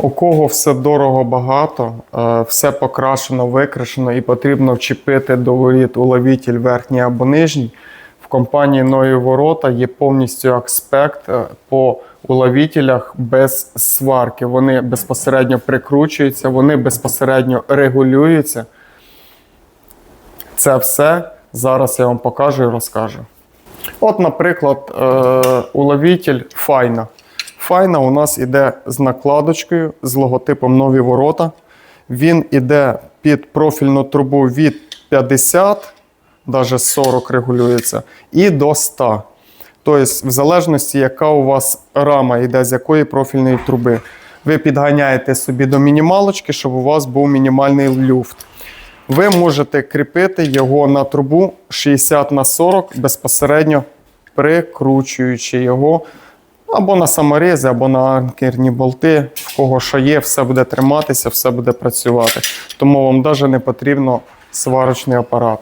У кого все дорого багато, е, все покрашено, викрашено і потрібно вчепити до воріт уловитель верхній або нижній. В компанії Нові Ворота є повністю аспект е, по уловителях без сварки. Вони безпосередньо прикручуються, вони безпосередньо регулюються. Це все зараз я вам покажу і розкажу. От, наприклад, е, уловитель Файна. Файна у нас іде з накладочкою, з логотипом нові ворота. Він іде під профільну трубу від 50, навіть 40 регулюється, і до 100. Тобто, в залежності, яка у вас рама йде, з якої профільної труби. Ви підганяєте собі до мінімалочки, щоб у вас був мінімальний люфт. Ви можете кріпити його на трубу 60 на 40 безпосередньо прикручуючи його або на саморези, або на анкерні болти. В кого що є, все буде триматися, все буде працювати. Тому вам навіть не потрібно сварочний апарат.